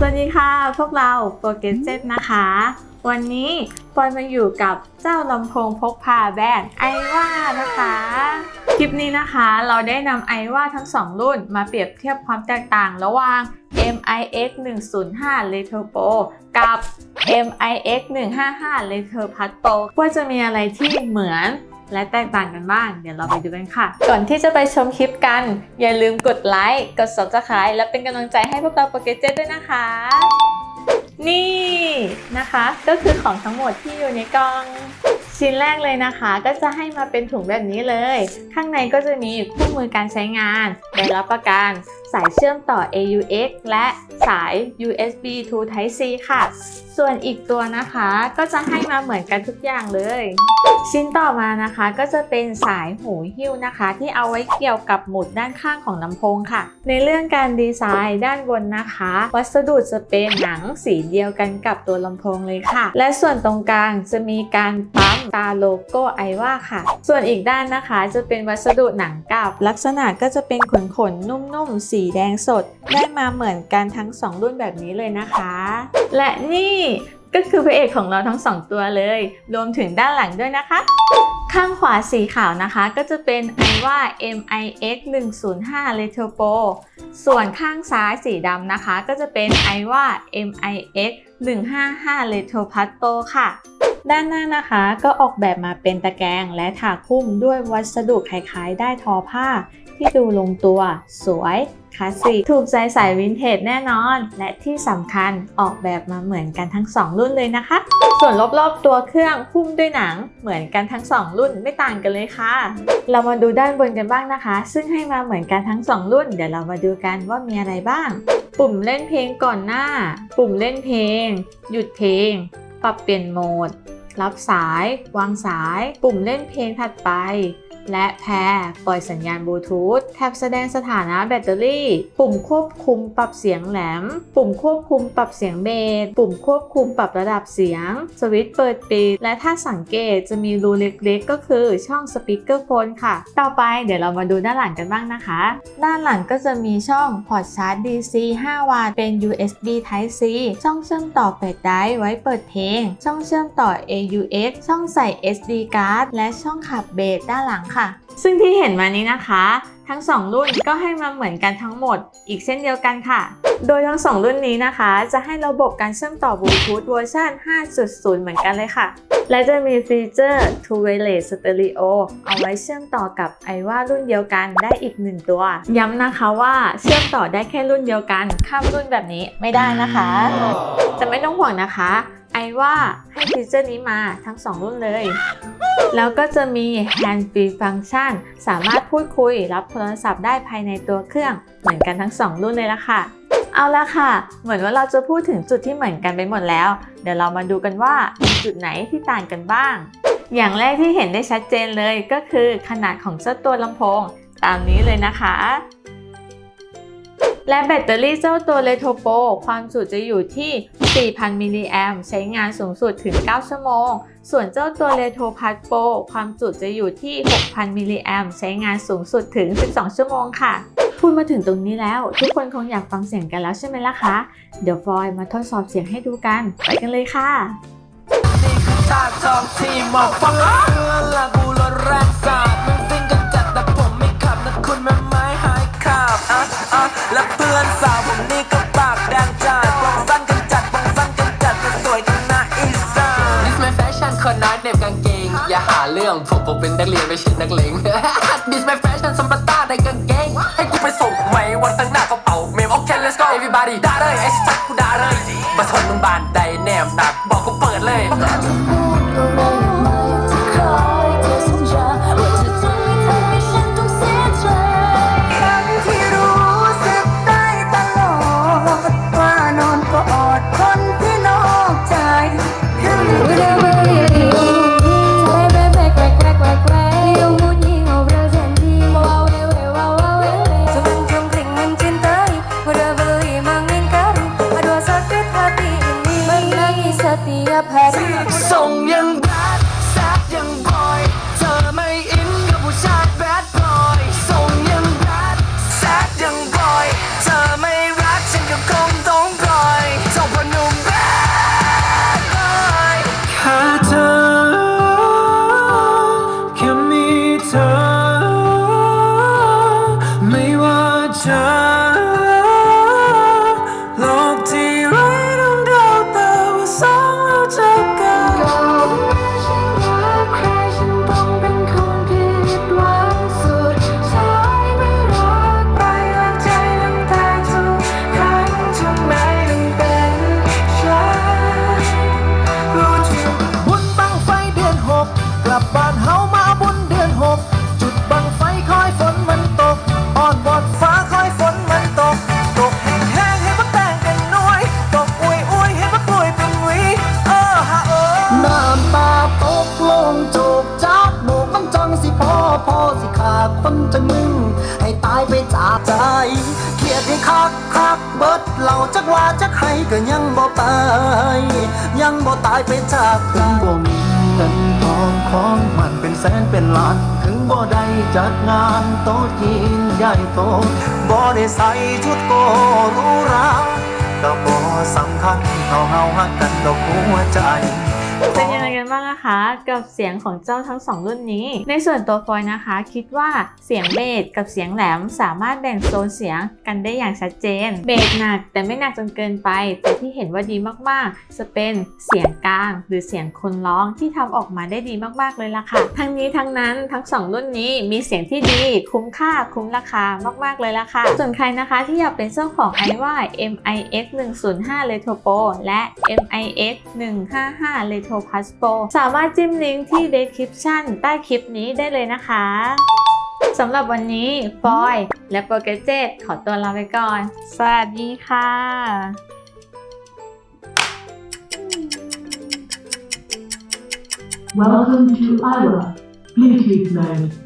สวัสดีค่ะ พวกเราโปรเกสเซนะคะ วันนี้ปอยมาอยู่กับเจ้าลำโพงพกพาแบรนด์ไอว่านะคะ คลิปนี้นะคะเราได้นำไอว่าทั้ง 2 รุ่นมาเปรียบเทียบความแตกต่างระหว่าง MIX 105 Retro Pro กับ MIX 155 Retro Pad Pro ว่าจะมีอะไรที่เหมือน และแตกต่างกันบ้าง เดี๋ยวเราไปดูกันค่ะ ก่อนที่จะไปชมคลิปกัน อย่าลืมกดไลค์ กด subscribe และเป็นกำลังใจให้พวกเราโปรเกเจด้วยนะคะ นี่นะคะ ก็คือของทั้งหมดที่อยู่ในกล่อง ชิ้นแรกเลยนะคะ ก็จะให้มาเป็นถุงแบบนี้เลย ข้างในก็จะมีคู่มือการใช้งานใบรับประกันสายเชื่อมต่อ AUX และสาย USB to Type C ค่ะ ส่วนอีกตัวนะคะก็จะให้มาเหมือนกันทุกอย่างเลย ชิ้นต่อมานะคะก็จะเป็นสายหูหิ้วนะคะ ที่เอาไว้เกี่ยวกับหมุดด้านข้างของลำโพงค่ะ ในเรื่องการดีไซน์ด้านบนนะคะ วัสดุจะเป็นหนังสีเดียวกันกับตัวลำโพงเลยค่ะ และส่วนตรงกลางจะมีการปั๊มตาโลโก้ไอว่าค่ะ ส่วนอีกด้านนะคะจะเป็นวัสดุหนังกลับลักษณะก็จะเป็นขนขนนุ่มๆ สีแดงสด ได้มาเหมือนกันทั้งสองรุ่นแบบนี้เลยนะคะและนี่ก็คือพระเอกของเราทั้งสองตัวเลย รวมถึงด้านหลังด้วยนะคะ ข้างขวาสีขาวนะคะ ก็จะเป็นไอว่า MIX 105 Retro Pro ส่วนข้างซ้ายสีดำนะคะ ก็จะเป็นไอว่า MIX 155 Retro Pad Pro ค่ะ ด้านหน้านะคะก็ออกแบบมาเป็นตะแกรงและถาคุ้มด้วยวัสดุคล้ายๆ ได้ทอผ้า ที่ดูลงตัว สวยคลาสสิกถูกใจสายวินเทจแน่นอน และที่สำคัญออกแบบมาเหมือนกันทั้ง 2 รุ่นเลยนะคะ ส่วนรอบๆตัวเครื่องหุ้มด้วยหนังเหมือนกันทั้ง 2 รุ่นไม่ต่างกันเลยค่ะ เรามาดูด้านบนกันบ้างนะคะ ซึ่งให้มาเหมือนกันทั้ง 2 รุ่น เดี๋ยวเรามาดูกันว่ามีอะไรบ้าง ปุ่มเล่นเพลงก่อนหน้า ปุ่มเล่นเพลง หยุดเพลง ปรับเปลี่ยนโหมด รับสาย วางสาย ปุ่มเล่นเพลงถัดไป และแพรปล่อยสัญญาณบลูทูธแท็บแสดงสถานะแบตเตอรี่ ปุ่มควบคุมปรับเสียงแหลม ปุ่มควบคุมปรับเสียงเบส ปุ่มควบคุมปรับระดับเสียง สวิตช์เปิดปิด และถ้าสังเกตจะมีรูเล็กๆ ก็คือช่องสปีกเกอร์โฟนค่ะ ต่อไปเดี๋ยวเรามาดูด้านหลังกันบ้างนะคะ ด้านหลังก็จะมีช่องพอร์ตชาร์จ DC 5 วัตต์ เป็น USB Type C ช่องเชื่อมต่อแฟลชไดไว้เปิดเพลง ช่องเชื่อมต่อ AUX ช่องใส่ SD card และช่องขับเบสด้านหลังค่ะซึ่งที่เห็นมานี้นะคะ ทั้ง 2 รุ่นก็ให้มาเหมือนกันทั้งหมด อีกเช่นเดียวกันค่ะ โดยทั้ง 2 รุ่นนี้นะคะ จะให้ระบบการเชื่อมต่อบลูทูธเวอร์ชัน5.0 เหมือนกันเลยค่ะ และจะมีฟีเจอร์ Two Wireless Stereo เอาไว้เชื่อมต่อกับไอว่ารุ่นเดียวกันได้อีกหนึ่งตัว ย้ำนะคะว่าเชื่อมต่อได้แค่รุ่นเดียวกันข้ามรุ่นแบบนี้ไม่ได้นะคะแต่ไม่ต้องห่วงนะคะ ไอว่าให้ฟีเจอร์นี้มาทั้ง 2 รุ่นเลย แล้วก็จะมี Hand Free Function สามารถพูดคุยรับโทรศัพท์ได้ภายในตัวเครื่อง เหมือนกันทั้ง 2 รุ่นเลยละค่ะ เอาละค่ะ เหมือนว่าเราจะพูดถึงจุดที่เหมือนกันไปหมดแล้ว เดี๋ยวเรามาดูกันว่าจุดไหนที่ต่างกันบ้าง อย่างแรกที่เห็นได้ชัดเจนเลยก็คือขนาดของเจ้าตัวลำโพง ตามนี้เลยนะคะ และแบตเตอรี่เจ้าตัวเลโทโปความจุจะอยู่ที่ 4,000 มิลลิแอมใช้งานสูงสุดถึง 9 ชั่วโมง ส่วนเจ้าตัวเลโทพัดโปความจุจะอยู่ที่ 6,000 มิลลิแอมใช้งานสูงสุดถึง 12 ชั่วโมงค่ะ พูดมาถึงตรงนี้แล้ว ทุกคนคงอยากฟังเสียงกันแล้วใช่ไหมล่ะคะ เดี๋ยวฟอยมาทดสอบเสียงให้ดูกัน ไปกันเลยค่ะชาติจองที่หมอฟังเพื่อละกูรถแรงสาด รื่องผมผมเป็นนักเรียนไม่ใช่นักเลงดิสแมนแฟชั่นสัมปตาในกางเกง ให้กูไปส่งไหมวันตั้งหน้ากระเป๋าเมมโอเค let's go everybody ด่าเลยไอ้สัตว์กูด่าเลยมาทนมึงบานใดแนมหนักบอกกูเปิดเลย บ้านเฮามาบุญเดือนหก จุดบังไฟคอยฝนมันตกอ่อนบอดฟ้าคอยฝนมันตก ตกแห้งแห้งให้บักแต่งกันน้อย ตกอุ้ยอุ้ยให้บักปุ้ยเป็นวีเออฮะเออน้ำตาตกลงจูกจับโบกมันจังสิพ่อพ่อสิขาดคนจังมึง ให้ตายไปจากใจเครียดให้คักคักเบิดเหล่าจักว่าจักให้ก็ยังบ่ตาย ยังบ่ตายไปจากกันบ่มี องของมันเป็นแสนเป็นล้าน ถึงบ่ได้จัดงานโต๊ะจีนใหญ่โตบ่ได้ใส่ชุดโกรูราก็บ่สำคัญเท่าเฮาฮักกันดอกหัวใจ เป็นยังไงกันบ้างนะคะกับเสียงของเจ้าทั้งสองรุ่นนี้ ในส่วนตัวฟอยนะคะ คิดว่าเสียงเบสกับเสียงแหลมสามารถแบ่งโซนเสียงกันได้อย่างชัดเจน เบสหนักแต่ไม่หนักจนเกินไป แต่ที่เห็นว่าดีมากๆ จะเป็นเสียงกลาง หรือเสียงคนร้องที่ทำออกมาได้ดีมากๆเลยล่ะค่ะ ทั้งนี้ทั้งนั้นทั้งสองรุ่นนี้มีเสียงที่ดีคุ้มค่าคุ้มราคามากๆเลยล่ะค่ะ ส่วนใครนะคะที่อยากเป็นเจ้าของไอว่า MIX 105 Retro Pro และ MIX 155 Retro Plus Pro สามารถจิ้มลิงก์ที่ description ใต้คลิปนี้ได้เลยนะคะสำหรับวันนี้ฟอยและโปรเกเจตขอตัวลาไปก่อน สวัสดีค่ะ Welcome to Iowa Bluetooth mode.